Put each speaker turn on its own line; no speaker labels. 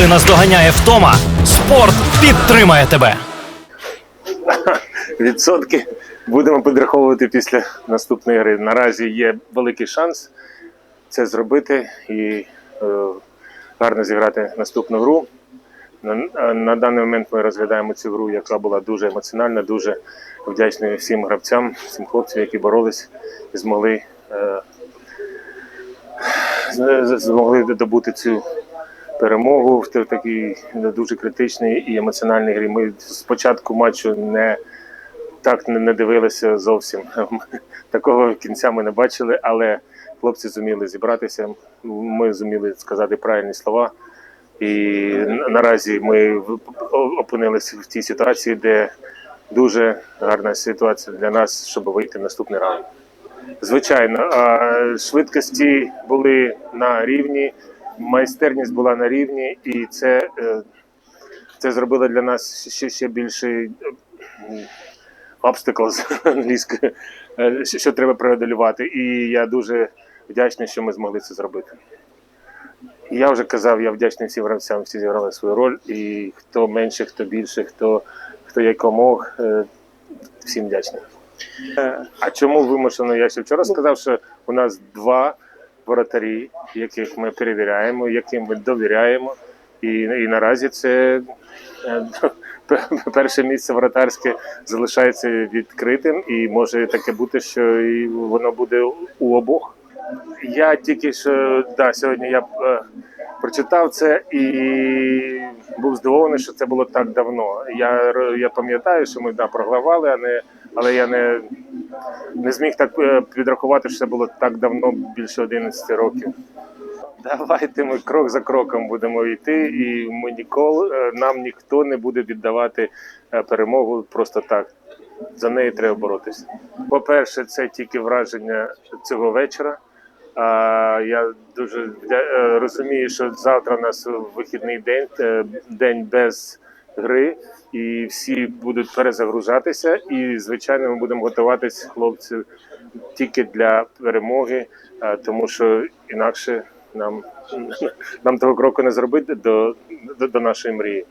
Коли наздоганяє втома, спорт підтримає тебе.
відсотки будемо підраховувати після наступної гри. Наразі є великий шанс це зробити і е, гарно зіграти наступну гру. На, на даний момент ми розглядаємо цю гру, яка була дуже емоціональна, дуже вдячний всім гравцям, всім хлопцям, які боролись і змогли, е, змогли добути цю перемогу в та- такій дуже критичній і емоціональній грі. Ми з початку матчу не так не, дивилися зовсім. Такого кінця ми не бачили, але хлопці зуміли зібратися. Ми зуміли сказати правильні слова. І наразі ми опинилися в тій ситуації, де дуже гарна ситуація для нас, щоб вийти в наступний раунд. Звичайно, швидкості були на рівні, майстерність була на рівні, і це, е, це зробило для нас ще, ще більший м, obstacles англійською, е, що треба преодолювати. І я дуже вдячний, що ми змогли це зробити. Я вже казав, я вдячний всім гравцям, всі зіграли свою роль. І хто менше, хто більше, хто, хто якомог, е, всім вдячний. Е, А чому вимушено? Я ще вчора сказав, що у нас два воротарі, яких ми перевіряємо, яким ми довіряємо. І, і наразі це е, перше місце воротарське залишається відкритим, і може таке бути, що і воно буде у обох. Я тільки що да, сьогодні я е, прочитав це і був здивований, що це було так давно. Я, я пам'ятаю, що ми да, програвали, а не, але я не, не зміг так е, підрахувати, що це було так давно, більше 11 років. Давайте ми крок за кроком будемо йти, і ми ніколи е, нам ніхто не буде віддавати е, перемогу просто так. За неї треба боротися. По-перше, це тільки враження цього вечора. А я дуже розумію, що завтра у нас вихідний день, день без гри, і всі будуть перезагружатися. І звичайно, ми будемо готуватись, хлопців тільки для перемоги, тому що інакше нам, нам того кроку не зробити до, до, до нашої мрії.